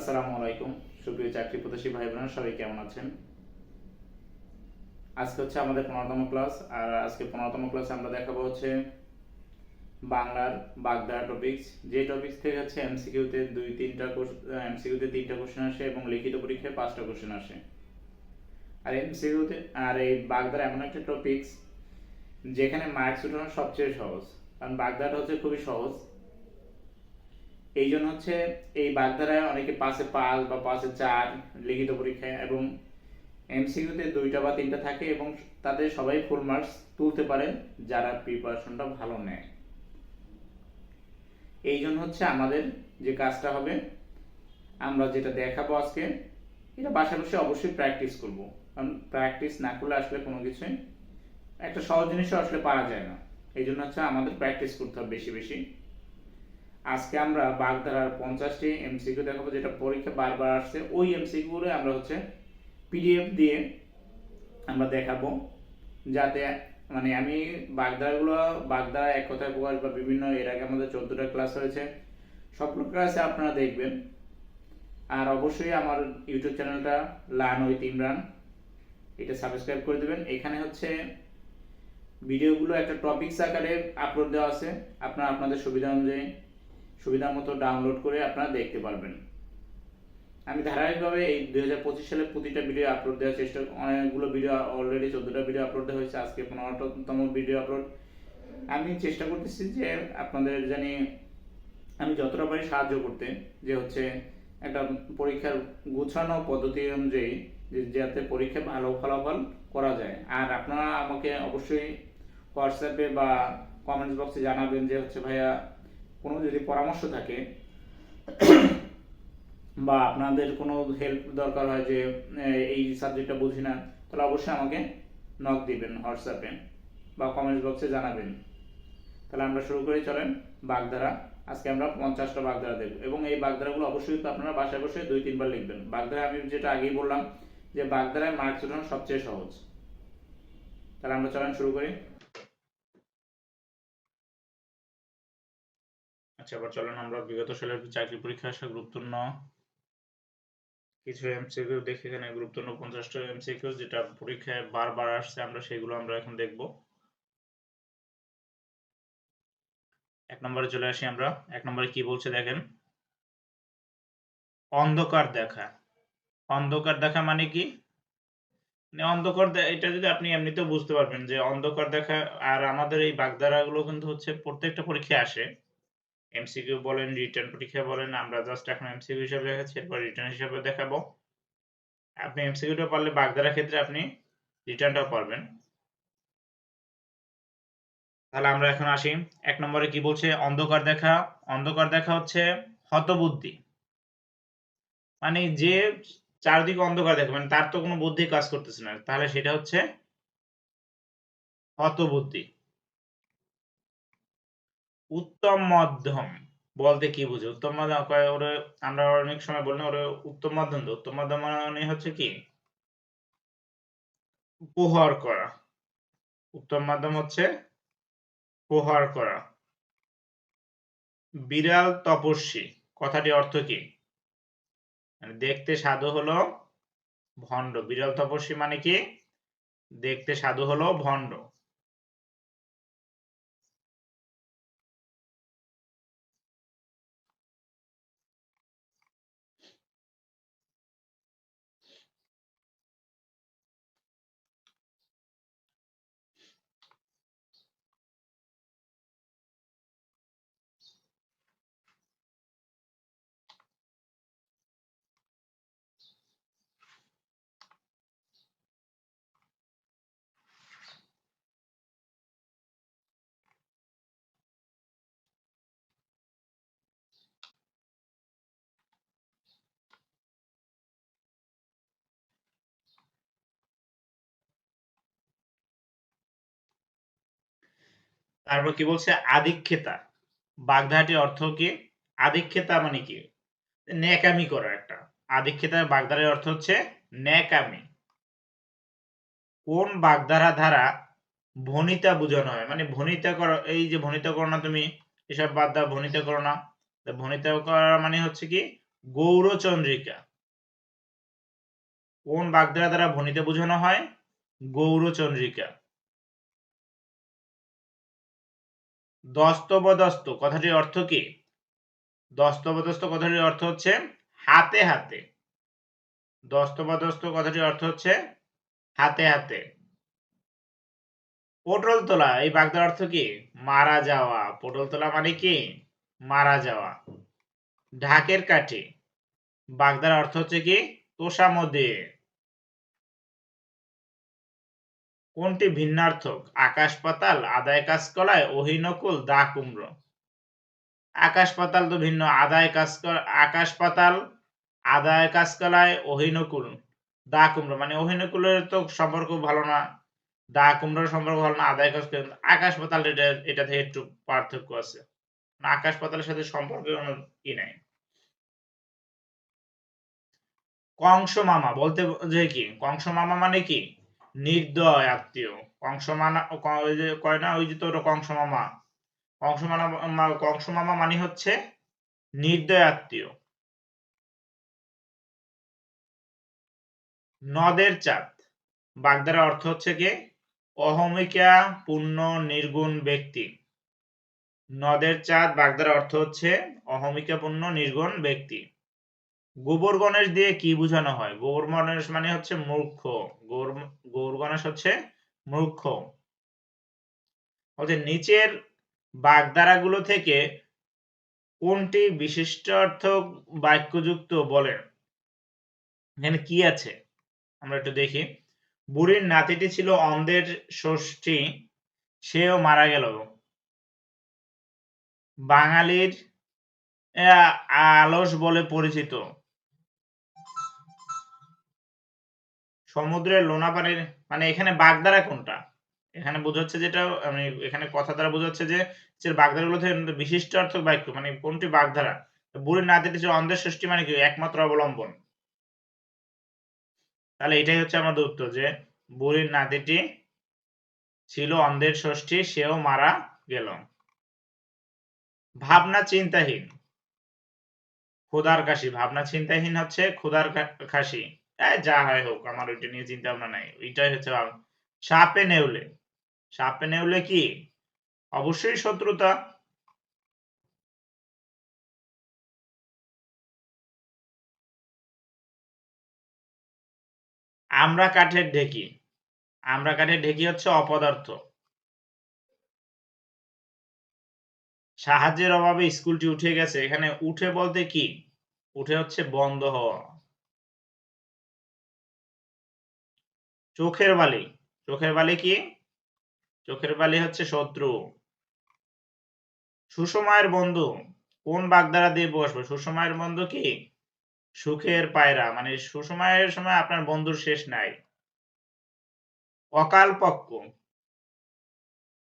আসসালামু আলাইকুম, সুপ্রিয় চাকরি প্রত্যাশী ভাই বোনেরা সবাই কেমন আছেন? আজকে হচ্ছে আমাদের পনেরোতম ক্লাস, আর আজকে পনেরোতম ক্লাসে আমরা দেখাবো হচ্ছে বাংলার বাগদা টপিকস যে টপিকস থেকে হচ্ছে এমসিকিউতে দুই, তিনটা এমসিকিউতে তিনটা কোশ্চেন আসে এবং লিখিত পরীক্ষায় পাঁচটা কোশ্চেন আসে। আর এমসিকিউতে আর এই বাগদার এমন একটা টপিকস যেখানে মার্কস উঠানো সবচেয়ে সহজ, কারণ বাগদাটা হচ্ছে খুবই সহজ। এই জন্য হচ্ছে এই বাগধারায় অনেকে পাশে পাঁচ বা পাশে চার লিখিত পরীক্ষায় এবং এমসিকিউতে দুইটা বা তিনটা থাকে এবং তাদের সবাই ফুল মার্কস তুলতে পারে যারা প্রিপারেশনটা ভালো নেয়। এই জন্য হচ্ছে আমাদের যে কাজটা হবে, আমরা যেটা দেখাবো আজকে, এটা বসে অবশ্যই প্র্যাকটিস করব। কারণ প্র্যাকটিস না করলে আসলে কোনো কিছুই, একটা সহজ জিনিসও আসলে পারা যায় না। এই জন্য হচ্ছে আমাদের প্র্যাকটিস করতে হবে বেশি বেশি। আজকে আমরা বাগধারার পঞ্চাশটি এমসিকিউ দেখাবো, যেটা পরীক্ষা বারবার আসছে। ওই এমসিকিউগুলো আমরা হচ্ছে পিডিএফ দিয়ে আমরা দেখাবো, যাতে মানে আমি বাগধারাগুলো, বাগধারা এক কথায় প্রকাশ বা বিভিন্ন এর আগে আমাদের চোদ্দোটা ক্লাস হয়েছে সবগুলো ক্লাসে আপনারা দেখবেন। আর অবশ্যই আমার ইউটিউব চ্যানেলটা লার্ন উইথ ইমরান এটা সাবস্ক্রাইব করে দেবেন। এখানে হচ্ছে ভিডিওগুলো একটা টপিকস আকারে আপলোড দেওয়া আছে। আপনারা, আপনাদের সুবিধা অনুযায়ী সুবিধা মতো ডাউনলোড করে আপনারা দেখতে পারবেন। আমি ধারাবাহিকভাবে এই দুই হাজার পঁচিশ সালে প্রতিটা ভিডিও আপলোড দেওয়ার চেষ্টা, অনেকগুলো ভিডিও অলরেডি চোদ্দোটা ভিডিও আপলোড দেওয়া হয়েছে, আজকে পনেরোতম ভিডিও আপলোড আমি চেষ্টা করতেছি যে আপনাদের জানি আমি যতটা পারি সাহায্য করতে, যে হচ্ছে একটা পরীক্ষার গুছানো পদ্ধতি অনুযায়ী যাতে পরীক্ষায় ভালো ফলাফল করা যায়। আর আপনারা আমাকে অবশ্যই হোয়াটসঅ্যাপে বা কমেন্টস বক্সে জানাবেন যে হচ্ছে ভাইয়া কোনো যদি পরামর্শ থাকে, বা আপনাদের কোনো হেল্প দরকার হয় যে এই সাবজেক্টটা বুঝি না, তাহলে অবশ্যই আমাকে নক দিবেন হোয়াটসঅ্যাপে বা কমেন্টস বক্সে জানাবেন। তাহলে আমরা শুরু করি, চলেন বাগধারা। আজকে আমরা পঞ্চাশটা বাগধারা দেখব। এবং এই বাগধারাগুলো অবশ্যই আপনারা বাসায় বসে দুই, তিনবার লিখবেন। বাগধারা আমি যেটা আগেই বললাম যে, বাগধারায় মার্কস উঠানো সবচেয়ে সহজ। তাহলে আমরা চলেন শুরু করি। আচ্ছা এবার চলেন আমরা বিগত সালের চাকরি পরীক্ষা আসা গুরুত্বপূর্ণ কিছু এমসিকিউ দেখে এখানে গুরুত্বপূর্ণ পঞ্চাশটা এমসিকিউ যেটা পরীক্ষায় বারবার আসছে, আমরা সেগুলো আমরা এখন দেখব। এক নম্বরে চলে আসি আমরা। এক নম্বরে কি বলছে দেখেন? অন্ধকার দেখা। অন্ধকার দেখা মানে কি? মানে অন্ধকার এটা যদি আপনি এমনিতেও বুঝতে পারবেন যে অন্ধকার দেখা আর আমাদের এই বাগধারাগুলো কিন্তু হচ্ছে প্রত্যেকটা পরীক্ষায় আসে। এমসিকিউ বলেন রিটার্ন পরীক্ষা বলেন, আমরা জাস্ট এখন এমসিকিউ হিসাবে দেখাচ্ছি এরপর রিটার্ন হিসাবে দেখাবো। আপনি এমসিকিউটা পারলে বাগধারা ক্ষেত্রে আপনি রিটার্নটাও পারবেন। তাহলে আমরা এখন আসি। এক নম্বরে কি বলছে? অন্ধকার দেখা। অন্ধকার দেখা হচ্ছে হতবুদ্ধি। মানে যে চারদিকে অন্ধকার দেখে মানে তার তো কোনো বুদ্ধি কাজ করতেছে না। তাহলে সেটা হচ্ছে হতবুদ্ধি। উত্তম মধ্যম বলতে কি বুঝে? উত্তম মধ্যম ওরে, আমরা অনেক সময় বলি ওরে, উত্তম মধ্যম তো। উত্তম মধ্যম মানে হচ্ছে কি? প্রহার করা। উত্তম মাধ্যম হচ্ছে প্রহার করা। বিড়াল তপস্বী, কথাটি অর্থ কি? মানে দেখতে সাধু হলো ভণ্ড। বিড়াল তপস্বী মানে কি? দেখতে সাধু হলো ভণ্ড। তারপর কি বলছে? আদিক্ষেতা বাগধারাটির অর্থ কি? আদিক্ষেতা মানে কি? ন্যাকামি করা একটা। আদিক্ষেতা বাগধারার অর্থ হচ্ছে ন্যাকামি। কোন বাগধারা দ্বারা ভনিতা বোঝানো হয়? মানে ভনিতা করা, এই যে ভনিতা করো না তুমি, এসব বাদ দাও, ভনিতা করো না। ভনিতা করা মানে হচ্ছে কি? গৌরচন্দ্রিকা। কোন বাগধারা দ্বারা ভণিতে বোঝানো হয়? গৌরচন্দ্রিকা। দস্তবদস্ত, কথাটির অর্থ কি? দস্তবদস্ত কথাটির অর্থ হচ্ছে হাতে হাতে। দস্তবদস্ত কথাটির অর্থ হচ্ছে হাতে হাতে। পটল তোলা এই বাগদার অর্থ কি? মারা যাওয়া। পটল তোলা মানে কি? মারা যাওয়া। ঢাকের কাঠি। বাগদার অর্থ হচ্ছে কি? তোষামদে। কোনটি ভিন্নার্থক? আকাশ পাতাল, আদায় কাজ কলায় অহিনকুল দা কুমড়ো আকাশ পাতাল তো ভিন্ন, আদায় কাজ আকাশ পাতাল, আদায় কাজ কলায় অহিনকুল দা কুমড়ো মানে অহিনকুলের তো সম্পর্ক ভালো না দা কুমড়োর সম্পর্ক ভালো না, আদায় কাজ আকাশ পাতাল এটা এটা থেকে একটু পার্থক্য আছে। না আকাশ পাতালের সাথে সম্পর্কে কোনো ই নাই। কংস মামা, বলতে যে কি? কংস মামা মানে কি? নির্দয় আত্মীয়। কংস মানা ওই যে কয় না, ওই যে তোর কংস মামা কংস মামা কংস মামা মানে হচ্ছে নির্দয় আত্মীয়। নদের চাঁদ। বাগদারা অর্থ হচ্ছে কি? অহমিকা পূর্ণ নির্গুণ ব্যক্তি। নদের চাঁদ বাগদার অর্থ হচ্ছে অহমিকা পূর্ণ নির্গুণ ব্যক্তি। গোবর গণেশ দিয়ে কি বোঝানো হয়? গোবর গণেশ মানে হচ্ছে মূর্খ। গোবর গণেশ হচ্ছে মূর্খ। বলছে, নিচের বাগধারাগুলো থেকে কোনটি বিশিষ্ট অর্থ বাক্যযুক্ত বলেন এখানে কি আছে? আমরা একটু দেখি। বুড়ির নাতিটি ছিল অন্ধের ষষ্ঠী, সেও মারা গেল। বাঙালির আলস বলে পরিচিত। সমুদ্রের লোনা পানির মানে এখানে বাগদারা কোনটা? এখানে বোঝাচ্ছে যেটা, আমি এখানে কথা দ্বারা বোঝাচ্ছে যে বাগধারা গুলো বিশিষ্ট অর্থক বাক্য মানে কোনটি বাগধারা বুড়ির নাতিটি ছিল অন্ধের সৃষ্টি মানে কি? একমাত্র অবলম্বন। তাহলে এটাই হচ্ছে আমাদের উত্তর যে, বুড়ির নাতিটি ছিল অন্ধের ষষ্ঠী সেও মারা গেল। ভাবনা চিন্তাহীন। ক্ষুধার কাশি। ভাবনা চিন্তাহীন হচ্ছে ক্ষুধার খাসি যা হয় হোক, আমার ওইটা নিয়ে চিন্তা ভাবনা নাই। ওইটাই হচ্ছে সাপে নেউলে। সাপে নেউলে কি? অবশ্যই শত্রুতা। আমরা কাঠের ঢেকি। আমরা কাঠের ঢেকি হচ্ছে অপদার্থ। সাহায্যের অভাবে স্কুলটি উঠে গেছে। এখানে উঠে বলতে কি? উঠে হচ্ছে বন্ধ হওয়া। চোখের বালি। চোখের বালি কি? চোখের বালি হচ্ছে শত্রু। সুষমায়ের বন্ধু। কোন বাগদারা দিয়ে বসবে? সুসময়ের বন্ধু কি? সুখের পায়রা। মানে সুষমায়ের সময় আপনার বন্ধুর শেষ নাই। অকাল পক্ষ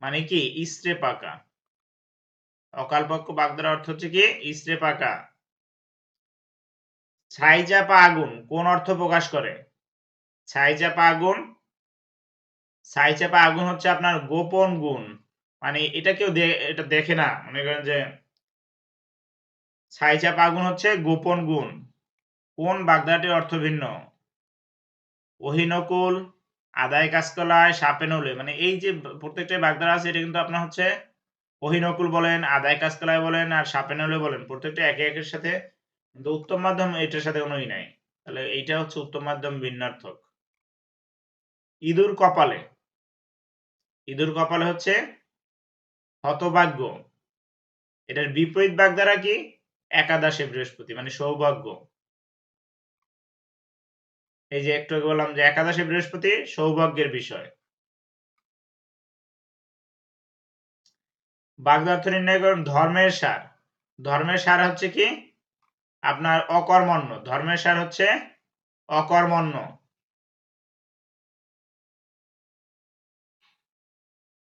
মানে কি? ইস্ত্রে পাকা। অকাল পক্ষ বাগদার অর্থ হচ্ছে কি? ইস্ত্রে পাকা। ছাইজাপা আগুন। কোন অর্থ প্রকাশ করে? ছাইচাপা আগুন ছাইচাপা আগুন হচ্ছে আপনার গোপন গুণ। মানে এটা কেউ এটা দেখে না। মনে করেন যে ছাইচাপা আগুন হচ্ছে গোপন গুণ। কোন বাগদাটির অর্থ ভিন্ন? অহিনকুল, আদায় কাজকলায় সাপে নলে। মানে এই যে প্রত্যেকটা বাগদার আছে, এটা কিন্তু আপনার হচ্ছে অহিনকুল বলেন, আদায় কাজকলায় বলেন, আর সাপে নলে বলেন। প্রত্যেকটা একে একের সাথে কিন্তু উত্তম মাধ্যম এটার সাথে কোনোই নাই। তাহলে এইটা হচ্ছে উত্তম মাধ্যম ভিন্নার্থক। ইঁদুর কপালে। ইঁদুর কপালে হচ্ছে হতভাগ্য। এটার বিপরীত বাগ দ্বারা কি? একাদশে বৃহস্পতি মানে সৌভাগ্য। এই যে একটু বললাম যে একাদশে বৃহস্পতি সৌভাগ্যের বিষয়। বাগদার্থ নির্ণয় করুন, ধর্মের সার। ধর্মের সার হচ্ছে কি? আপনার অকর্মণ্য। ধর্মের সার হচ্ছে অকর্মণ্য।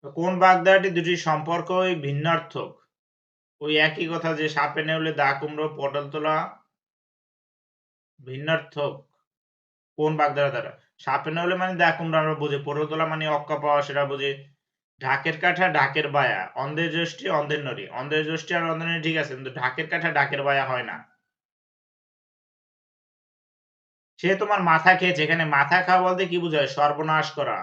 কোন বাগদাটি দুটি সম্পর্কই ভিন্নার্থক? ওই একই কথা যে সাপে নেউলে দা কুমড়ো, পটল তোলা ভিন্নার্থক। কোন বাগদারা দ্বারা? সাপে নেউলে মানে দা কুমড়ো আমরা বুঝি, পটল তোলা মানে অক্কা পাওয়া সেটা বুঝি ঢাকের কাঠা, ঢাকের বায়া। অন্ধের জ্যৈষ্ঠী, অন্ধের নড়ি অন্ধের জ্যৈষ্ঠী আর অন্ধের নড়ি ঠিক আছে, কিন্তু ঢাকের কাঠা, ঢাকের বায়া হয় না। সে তোমার মাথা খেয়েছে, এখানে মাথা খাওয়া বলতে কি বোঝায়? সর্বনাশ করা।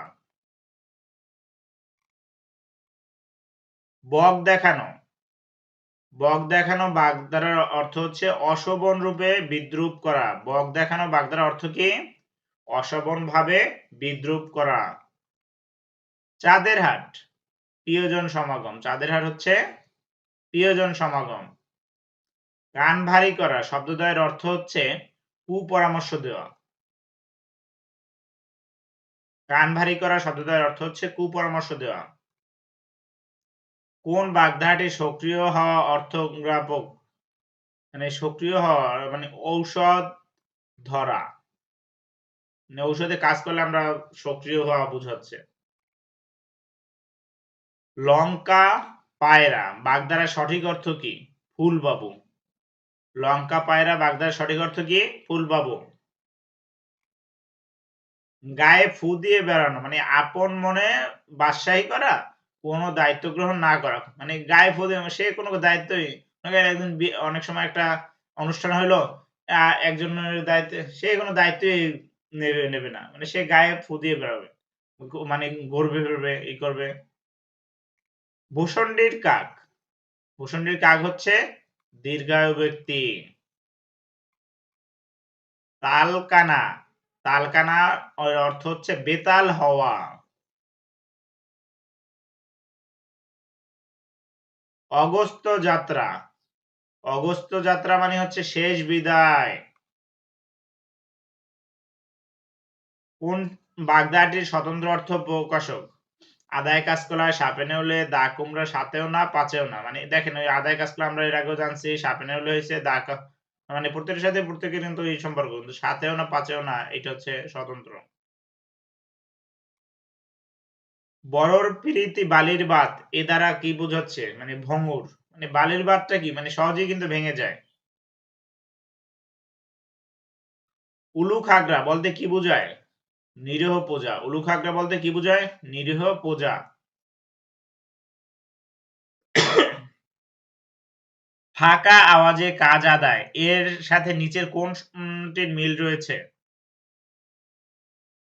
বক দেখানো। বক দেখানো বাগদারার অর্থ হচ্ছে অশোভন রূপে বিদ্রুপ করা। বক দেখানো বাগদারার অর্থ কি? অশোভন ভাবে বিদ্রুপ করা। চাঁদের হাট প্রিয়জন সমাগম। চাঁদের হাট হচ্ছে প্রিয়জন সমাগম। কান ভারী করা, শব্দদ্বয়ের অর্থ হচ্ছে কুপরামর্শ দেওয়া। কান ভারী করা, শব্দদ্বয়ের অর্থ হচ্ছে কুপরামর্শ দেওয়া। কোন বাগধারাটি সক্রিয় হওয়া অর্থগ্রাপক মানে সক্রিয় হওয়া মানে ঔষধ ধরা। মানে ঔষধে কাজ করলে আমরা সক্রিয় হওয়া বুঝাচ্ছে। লঙ্কা পায়রা, বাগধারার সঠিক অর্থ কি? ফুলবাবু। লঙ্কা পায়রা বাগদার সঠিক অর্থ কি? ফুলবাবু। গায়ে ফু দিয়ে বেড়ানো মানে আপন মনে বাদশাহী করা? কোনো দায়িত্ব গ্রহণ না করা। মানে গায়ে ফু সে কোনো দায়িত্বই একদিন অনেক সময় একটা অনুষ্ঠান হলো একজনের দায়িত্ব, সে কোনো দায়িত্বই নেবে নেবে না। মানে সে গায়ে ফু দিয়ে বেড়াবে মানে ঘুরবে ফিরবে ই করবে। ভূষণ্ডির কাক। ভূষণ্ডির কাক হচ্ছে দীর্ঘায়ু ব্যক্তি। তালকানা। তালকানা অর্থ হচ্ছে বেতাল হওয়া। অগস্ত যাত্রা। অগস্ত যাত্রা মানে হচ্ছে শেষ বিদায়। কোন বাগদাটির স্বতন্ত্র অর্থ প্রকাশক? আদায় কাজ করা সাপে নেউলে, দা কুমড়া সাথেও না, পাচেও না? মানে দেখেন, ওই আদায় কাজ আমরা এর আগেও জানছি, সাপে নেউলে হয়েছে, দা মানে প্রত্যেকের সাথে প্রত্যেকের কিন্তু এই সম্পর্ক, কিন্তু সাথেও না, পাচেও না, এটা হচ্ছে স্বতন্ত্র। বড়র প্রীতি বালির বাত, এ দ্বারা কি বোঝাচ্ছে? মানে ভঙ্গুর। মানে বালির বাতটা কি? মানে সহজেই কিন্তু ভেঙে যায়। উলু খাগড়া বলতে কি বোঝায়? নিরীহ পূজা। উলু উলুখাগড়া বলতে কি বোঝায়? নিরীহ পূজা। ফাঁকা আওয়াজে কাজ আদায়। এর সাথে নিচের কোনটির মিল রয়েছে?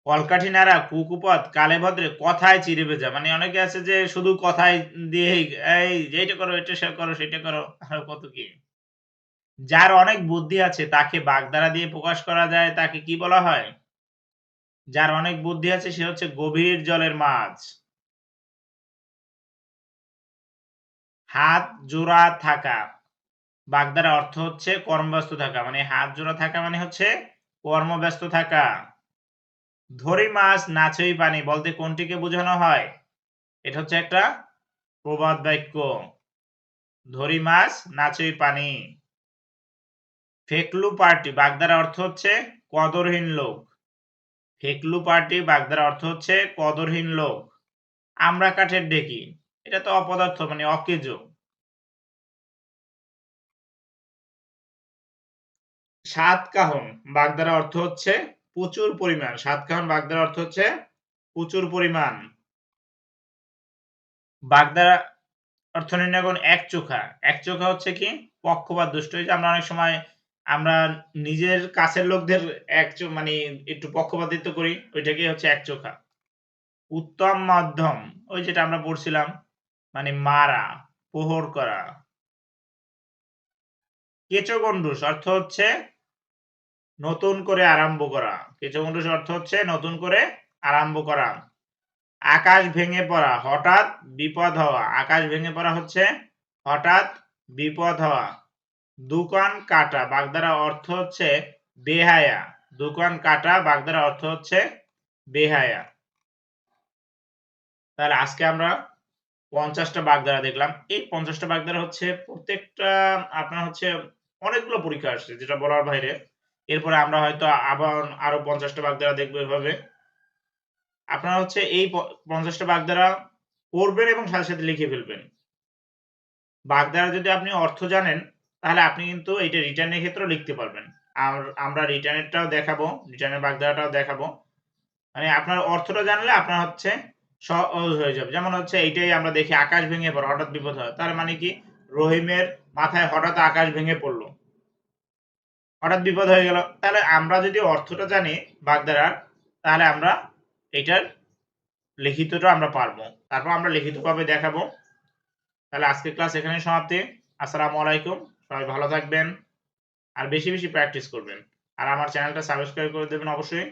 কলকাঠি নাড়া কুকুপথ কালে ভদ্রে কথায় চিরে ভেজা। মানে অনেকে আছে যে শুধু কথায় দিয়ে এই যেটা করো, এটা সে করো, সেটা করো, আর কত কি? যার অনেক বুদ্ধি আছে, তাকে বাগদারা দিয়ে প্রকাশ করা যায়, তাকে কি বলা হয়? যার অনেক বুদ্ধি আছে, সে হচ্ছে গভীর জলের মাছ। হাত জোড়া থাকা। বাগদারা অর্থ হচ্ছে কর্মব্যস্ত থাকা। মানে হাত জোড়া থাকা মানে হচ্ছে কর্মব্যস্ত থাকা। ধরি মাছ নাচই পানি, বলতে কোনটিকে বোঝানো হয়? এটা হচ্ছে একটা প্রবাদ বাক্য। ধরি মাছ নাচই পানি। ফেকলু পার্টি, বাগদার অর্থ হচ্ছে কদরহীন লোক। ফেকলু পার্টি, বাগদার অর্থ হচ্ছে কদরহীন লোক। আমরা কাঠের ডেকি এটা তো অপদার্থ মানে অকেজ। সাত কাহন, বাগদার অর্থ হচ্ছে প্রচুর পরিমাণ। সাত কাহন বাগদার অর্থ হচ্ছে প্রচুর পরিমাণ। বাগদার অর্থ নির্ণয় করুন এক চোখা। এক চোখা হচ্ছে কি? পক্ষপাত দুষ্ট। আমরা অনেক সময় আমরা নিজের কাছের লোকদের এক মানে একটু পক্ষপাতিত্ব করি, ওইটাকে হচ্ছে এক চোখা। উত্তম মাধ্যম, ওই যেটা আমরা পড়ছিলাম মানে মারা প্রহর করা। কেচগণ্ডুস অর্থ হচ্ছে নতুন করে আরম্ভ করা। কেচগণ্ডুস অর্থ হচ্ছে নতুন করে আরম্ভ করা। আকাশ ভেঙে পড়া, হঠাৎ বিপদ হওয়া। আকাশ ভেঙে পড়া হচ্ছে হঠাৎ বিপদ হওয়া। দোকান কাটা বাগদারা অর্থ হচ্ছে বেহায়া। দোকান কাটা বাগদারা অর্থ হচ্ছে বেহায়া। তাহলে আজকে আমরা পঞ্চাশটা বাগদারা দেখলাম। এই পঞ্চাশটা বাগদারা হচ্ছে প্রত্যেকটা, আপনার হচ্ছে অনেকগুলো পরীক্ষা আসছে, যেটা বলার বাইরে। এরপরে আমরা হয়তো আবার আরও পঞ্চাশটা বাগদারা দেখব এভাবে। আপনারা হচ্ছে এই পঞ্চাশটা বাগদারা পড়বেন এবং সাথে সাথে লিখে ফেলবেন। বাগদারা যদি আপনি অর্থ জানেন, তাহলে আপনি কিন্তু এটা রিটার্নের ক্ষেত্রেও লিখতে পারবেন। আর আমরা রিটার্নেরটাও দেখাবো রিটার্নের বাগধারাটাও দেখাবো। মানে আপনার অর্থটা জানলে আপনার হচ্ছে সহজ হয়ে যাবে। যেমন হচ্ছে এইটাই আমরা দেখি, আকাশ ভেঙে পড়ে, হঠাৎ বিপদ হয়। তার মানে কি? রহিমের মাথায় হঠাৎ আকাশ ভেঙে পড়ল। হঠাৎ বিপদ হয়ে গেল। তাহলে আমরা যদি অর্থটা জানি বাগদারার, তাহলে আমরা এটার লিখিতটা আমরা পারব। তারপর আমরা লিখিতভাবে দেখাবো। তাহলে আজকের ক্লাস এখানে সমাপ্তি। আসসালামু আলাইকুম। সবাই ভালো থাকবেন। আর বেশি বেশি প্র্যাকটিস করবেন। আর আমার চ্যানেলটা সাবস্ক্রাইব করে দেবেন অবশ্যই।